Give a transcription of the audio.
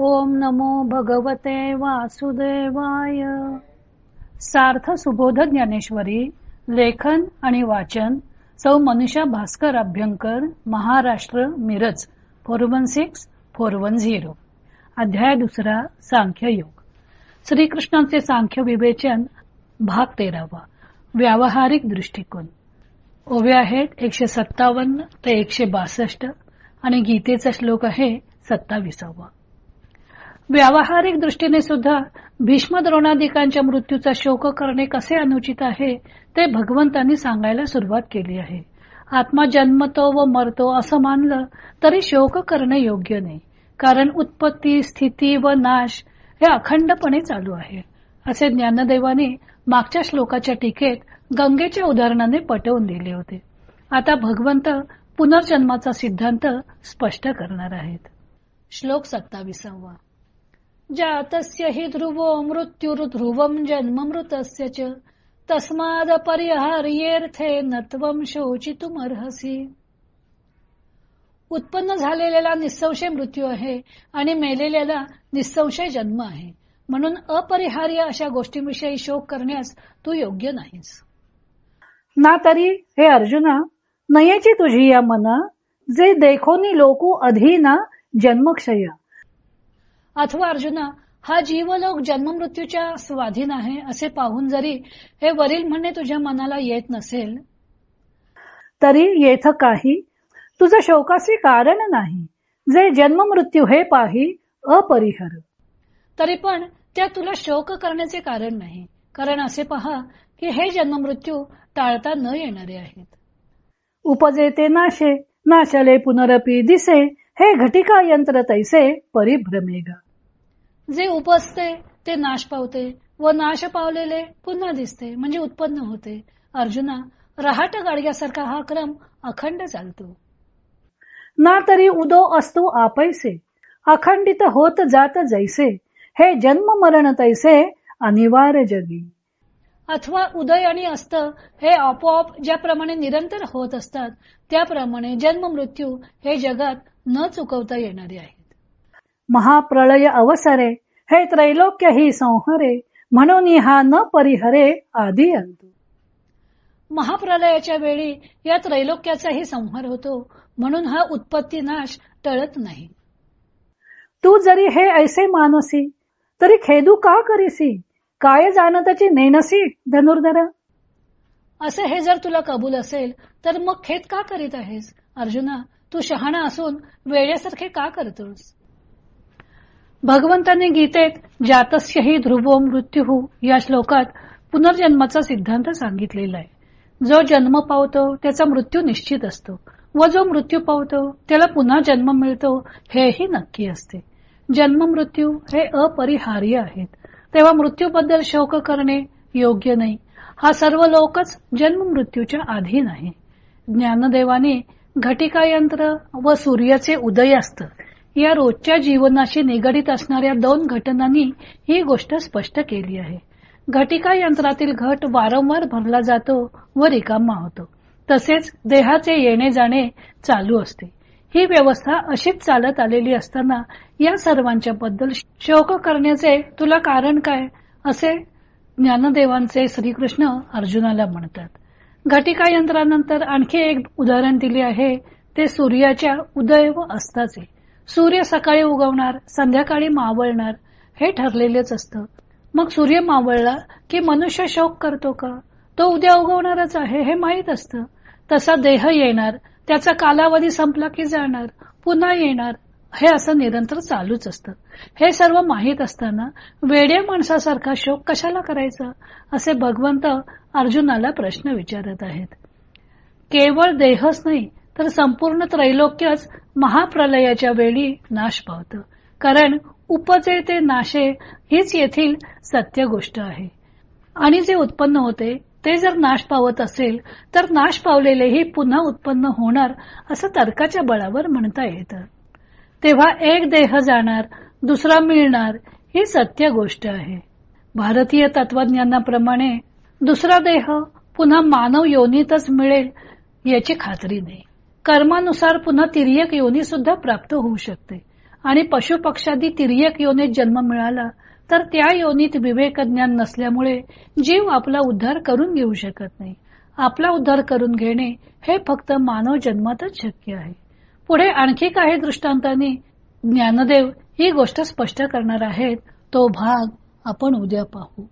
ओम नमो भगवते वासुदेवाय. सार्थ सुबोध ज्ञानेश्वरी लेखन आणि वाचन सौ Manusha Bhaskar Abhyankar Maharashtra Miraj four one six four one zero. अध्याय दुसरा सांख्य योग श्रीकृष्णांचे सांख्य विवेचन भाग तेरावा. व्यावहारिक दृष्टिकोन. ओवे आहेत एकशे सत्तावन्न ते एकशे बासष्ट आणि गीतेचा श्लोक आहे सत्ताविसावा. व्यावहारिक दृष्टीने सुद्धा भीष्म द्रोणादिकांच्या मृत्यूचा शोक करणे कसे अनुचित आहे ते भगवंतांनी सांगायला सुरुवात केली आहे. आत्मा जन्मतो व मरतो असं मानलं तरी शोक करणे योग्य नाही कारण उत्पत्ती स्थिती व नाश हे अखंडपणे चालू आहे असे ज्ञानदेवाने मागच्या श्लोकाच्या टीकेत गंगेच्या उदाहरणाने पटवून दिले होते. आता भगवंत पुनर्जन्माचा सिद्धांत स्पष्ट करणार आहेत. श्लोक सत्ताविसावा. जातस्य हि ध्रुवो मृत्युर्ध्रुवम जन्ममृतस्य च। तस्माद परिहार्येर्थे नत्वम शोचितुमर्हसी। उत्पन्न झालेल्याला निसंशय मृत्यू आहे आणि मेलेल्याला निसंशय जन्म आहे. म्हणून अपरिहार्य अशा गोष्टींविषयी शोक करण्यास तू योग्य नाहीस. ना तरी हे अर्जुना नयेची तुझी या मना जे देखोनी लोकू अधीना जन्मक्षया। अथवा अर्जुना हा जीवलोक जन्ममृत्यूच्या स्वाधीन आहे असे पाहून जरी हे वरील म्हणणे तुझ्या मनाला येत नसेल तरी येथ काही तुझं शोकाचे कारण नाही जे जन्ममृत्यू हे पाही अपरिहर तरी पण त्या तुला शोक करण्याचे कारण नाही. कारण असे पहा की हे जन्ममृत्यू टाळता न येणारे आहेत. उपजेते नाशे नाशले पुनरपी दिसे हे घटिका यंत्र तैसे परिभ्रमेगा. जे उपसते ते नाश पावते व नाश पावलेले पुन्हा दिसते म्हणजे उत्पन्न होते. अर्जुना रहाट गाडग्यासारखा हा क्रम अखंड चालतो. ना तरी उदो असतो आपैसे अखंडित होत जात जैसे हे जन्म मरण तैसे अनिवार्य जगी. अथवा उदय आणि अस्त हे आपोआप ज्याप्रमाणे निरंतर होत असतात त्याप्रमाणे जन्म मृत्यू हे जगात न चुकवता येणारे आहे. महाप्रलय अवसरे हे त्रैलोक्य ही संहरे म्हणून हा न परिहरे आदी अंतू. महाप्रलयाच्या वेळी या त्रैलोक्याचाही संहार होतो म्हणून हा उत्पत्ती नाश टळत नाही. तू जरी हे ऐसे मानसी तरी खेदू का करीसी? काय जाणताची नेनसी धनुर्धरा? असे हे जर तुला कबूल असेल तर मग खेद का करीत आहेस? अर्जुना तू शहाणा असून वेळ्यासारखे का करतोस? भगवंतांनी गीतेत जातस्यही ध्रुवो मृत्यू या श्लोकात पुनर्जन्माचा सिद्धांत सांगितलेला आहे. जो जन्म पावतो त्याचा मृत्यू निश्चित असतो. व जो मृत्यू पावतो त्याला पुन्हा जन्म मिळतो हेही नक्की असते. जन्म मृत्यू हे अपरिहार्य आहेत. तेव्हा मृत्यूबद्दल शोक करणे योग्य नाही. हा सर्व लोकच जन्म मृत्यूच्या अधीन आहे. ज्ञानदेवाने घटिका यंत्र व सूर्याचे उदय असत या रोजच्या जीवनाशी निगडीत असणाऱ्या दोन घटनांनी ही गोष्ट स्पष्ट केली आहे. घटिका यंत्रातील घट वारंवार भरला जातो व रिकामा होतो. तसेच देहाचे येणे जाणे चालू असते. ही व्यवस्था अशीच चालत आलेली असताना या सर्वांच्या बद्दल शोक करण्याचे तुला कारण काय? असे ज्ञानदेवांचे श्रीकृष्ण अर्जुनाला म्हणतात. घटिका यंत्रानंतर आणखी एक उदाहरण दिले आहे. ते सूर्याच्या उदय व अस्ताचे. सूर्य सकाळी उगवणार संध्याकाळी मावळणार हे ठरलेलेच असतं. मग सूर्य मावळला की मनुष्य शोक करतो का? तो उद्या उगवणारच आहे हे माहीत असतं. तसा देह येणार त्याचा कालावधी संपला की जाणार पुन्हा येणार हे असं निरंतर चालूच असतं. हे सर्व माहीत असताना वेड्या माणसासारखा शोक कशाला करायचा? असे भगवंत अर्जुनाला प्रश्न विचारत आहेत. केवळ देहच नाही तर संपूर्ण त्रैलोक्यच महाप्रलयाच्या वेळी नाश पावतं. कारण उपजे ते नाशे हीच येथील सत्य गोष्ट आहे. आणि जे उत्पन्न होते ते जर नाश पावत असेल तर नाश पावलेलेही पुन्हा उत्पन्न होणार असं तर्काच्या बळावर म्हणता येतं. तेव्हा एक देह जाणार दुसरा मिळणार ही सत्य गोष्ट आहे. भारतीय तत्वज्ञानाप्रमाणे दुसरा देह पुन्हा मानव योनीतच मिळेल याची खात्री नाही. कर्मानुसार पुन्हा तिर्यक योनी सुद्धा प्राप्त होऊ शकते. आणि पशुपक्षादी तिर्यक योनीत जन्म मिळाला तर त्या योनीत विवेक ज्ञान नसल्यामुळे जीव आपला उद्धार करून घेऊ शकत नाही. आपला उद्धार करून घेणे हे फक्त मानव जन्मातच शक्य आहे. पुढे आणखी काही दृष्टांतांनी ज्ञानदेव ही गोष्ट स्पष्ट करणार आहेत. तो भाग आपण उद्या पाहू.